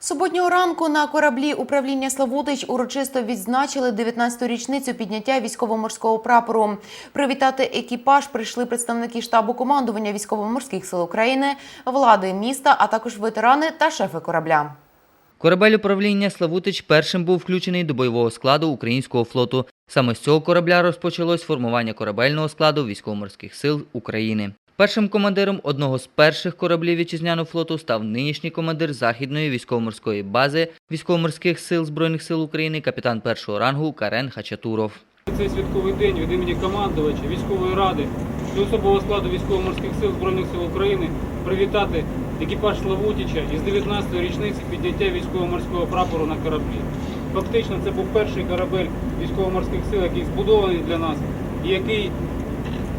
Суботнього ранку на кораблі управління Славутич урочисто відзначили 19-ту річницю підняття військово-морського прапору. Привітати екіпаж прийшли представники штабу командування військово-морських сил України, влади міста, а також ветерани та шефи корабля. Корабель управління Славутич першим був включений до бойового складу українського флоту. Саме з цього корабля розпочалось формування корабельного складу військово-морських сил України. Першим командиром одного з перших кораблів вітчизняного флоту став нинішній командир західної військово-морської бази військово-морських сил збройних сил України, капітан першого рангу Карен Хачатуров. Цей святковий день від імені командувача військової ради і особового складу військово-морських сил Збройних сил України привітати екіпаж Славутіча із 19-ї річниці підняття військово-морського прапору на кораблі. Фактично, це був перший корабель військово-морських сил, який збудований для нас і який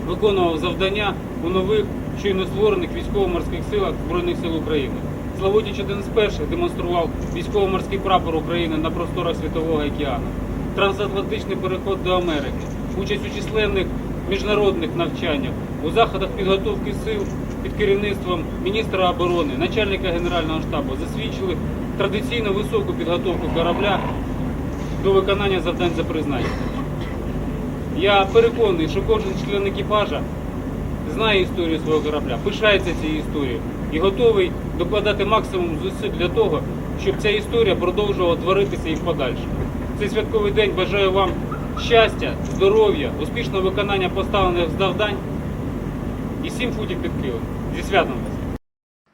виконував завдання у нових щойно створених військово-морських силах Збройних сил України. Славутіч один з перших демонстрував військово-морський прапор України на просторах Світового океану, трансатлантичний переход до Америки, участь у численних міжнародних навчаннях, у заходах підготовки сил під керівництвом міністра оборони, начальника Генерального штабу засвідчили традиційно високу підготовку корабля до виконання завдань за призначенням. Я переконаний, що кожен член екіпажа знає історію свого корабля, пишається цією історією і готовий докладати максимум зусиль для того, щоб ця історія продовжувала творитися і в подальшому. Цей святковий день бажаю вам щастя, здоров'я, успішного виконання поставлених завдань і сім футів під Києвом. Зі святом!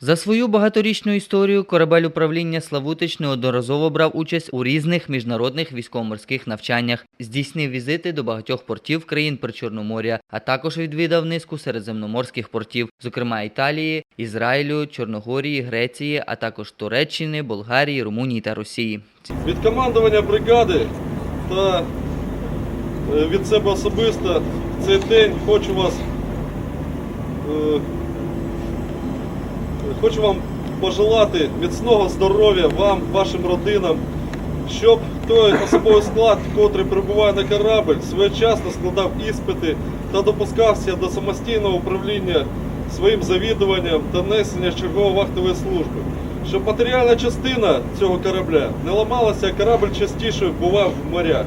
За свою багаторічну історію корабель управління Славутич неодноразово брав участь у різних міжнародних військово-морських навчаннях, здійснив візити до багатьох портів країн Причорномор'я, а також відвідав низку середземноморських портів, зокрема Італії, Ізраїлю, Чорногорії, Греції, а також Туреччини, Болгарії, Румунії та Росії. Від командування бригади та е, від себе особисто в цей день хочу вас е, хочу вам пожелати міцного здоров'я вам, вашим родинам, щоб той особовий склад, котрий прибуває на корабль, своєчасно складав іспити та допускався до самостійного управління своїм завідуванням та несення чергової вахтової служби. Щоб матеріальна частина цього корабля не ламалася, а корабль частіше бував в морях.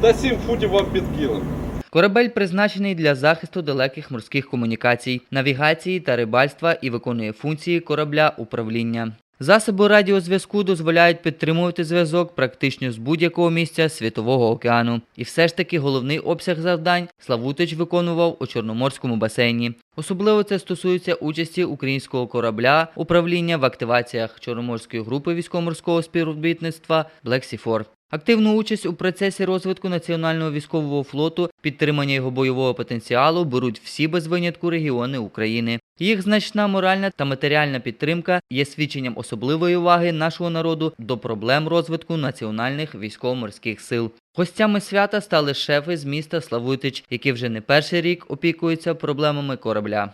Та 7 футів вам під кілем. Корабель призначений для захисту далеких морських комунікацій, навігації та рибальства і виконує функції корабля управління. Засоби радіозв'язку дозволяють підтримувати зв'язок практично з будь-якого місця Світового океану. І все ж таки головний обсяг завдань Славутич виконував у Чорноморському басейні. Особливо це стосується участі українського корабля управління в активаціях Чорноморської групи військово-морського співробітництва Black Sea 4 Активну участь у процесі розвитку національного військового флоту, підтримання його бойового потенціалу беруть всі без винятку регіони України. Їх значна моральна та матеріальна підтримка є свідченням особливої уваги нашого народу до проблем розвитку національних військово-морських сил. Гостями свята стали шефи з міста Славутич, які вже не перший рік опікуються проблемами корабля.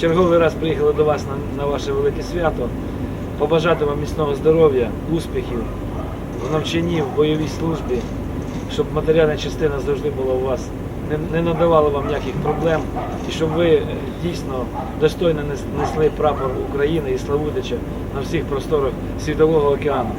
Черговий раз приїхали до вас на, на ваше велике свято. Побажати вам міцного здоров'я, успіхів в навчанні, в бойовій службі, щоб матеріальна частина завжди була у вас, не, не надавала вам ніяких проблем, і щоб ви е, дійсно достойно несли прапор України і Славутича на всіх просторах Світового океану.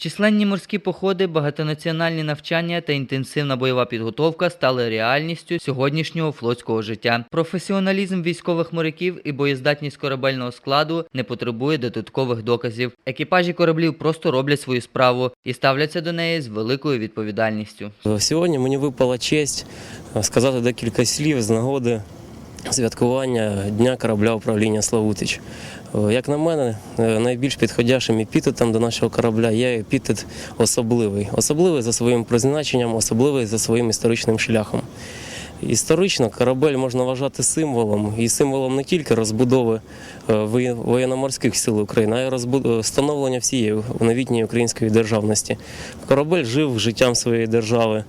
Численні морські походи, багатонаціональні навчання та інтенсивна бойова підготовка стали реальністю сьогоднішнього флотського життя. Професіоналізм військових моряків і боєздатність корабельного складу не потребує додаткових доказів. Екіпажі кораблів просто роблять свою справу і ставляться до неї з великою відповідальністю. Сьогодні мені випала честь сказати декілька слів з нагоди святкування Дня корабля управління Славутич. Е, Як на мене, е, найбільш підходящим епітетом до нашого корабля є епітет особливий. Особливий за своїм призначенням, особливий за своїм історичним шляхом. Історично корабель можна вважати символом, і символом не тільки розбудови е, воє- воєнно-морських сил України, а й е, всієї новітньої української державності. Корабель жив життям своєї держави.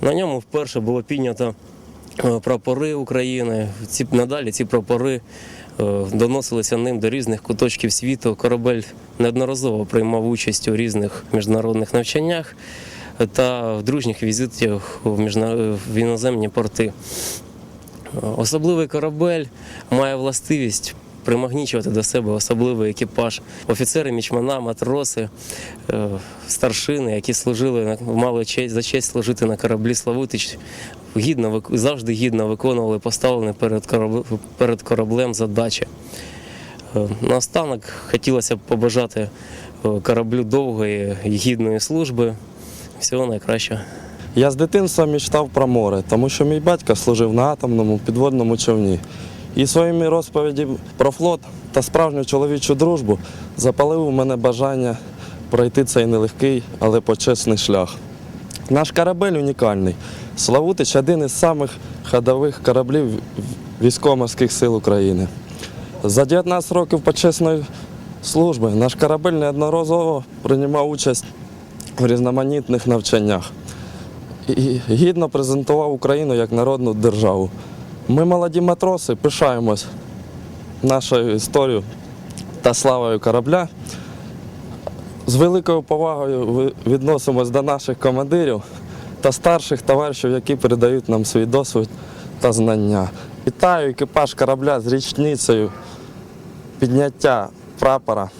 На ньому вперше було піднято е, прапори України. Надалі ці прапори доносилися ним до різних куточків світу. Корабель неодноразово приймав участь у різних міжнародних навчаннях та в дружніх візитах в, іноземні порти. Особливий корабель має властивість примагнічувати до себе особливий екіпаж, офіцери, мічмана, матроси, е, старшини, які служили мали честь за честь служити на кораблі Славутич. Гідно завжди гідно виконували поставлені перед кораблем, перед кораблем задачі. Е, Наостанок хотілося б побажати е, кораблю довгої гідної служби. Всього найкращого. Я з дитинства мечтав про море, тому що мій батько служив на атомному підводному човні. І своїми розповідями про флот та справжню чоловічу дружбу запалив у мене бажання пройти цей нелегкий, але почесний шлях. Наш корабель унікальний. Славутич один із самих ходових кораблів військово-морських сил України. За 19 років почесної служби наш корабель неодноразово приймав участь в різноманітних навчаннях і гідно презентував Україну як народну державу. Ми, молоді матроси, пишаємось нашою історією та славою корабля. З великою повагою відносимось до наших командирів та старших товаришів, які передають нам свій досвід та знання. Вітаю екіпаж корабля з річницею підняття прапора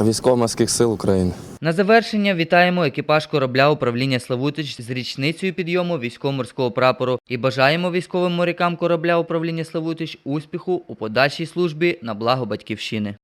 військово-морських сил України. На завершення вітаємо екіпаж корабля управління Славутич з річницею підйому військово-морського прапору і бажаємо військовим морякам корабля управління Славутич успіху у подальшій службі на благо батьківщини.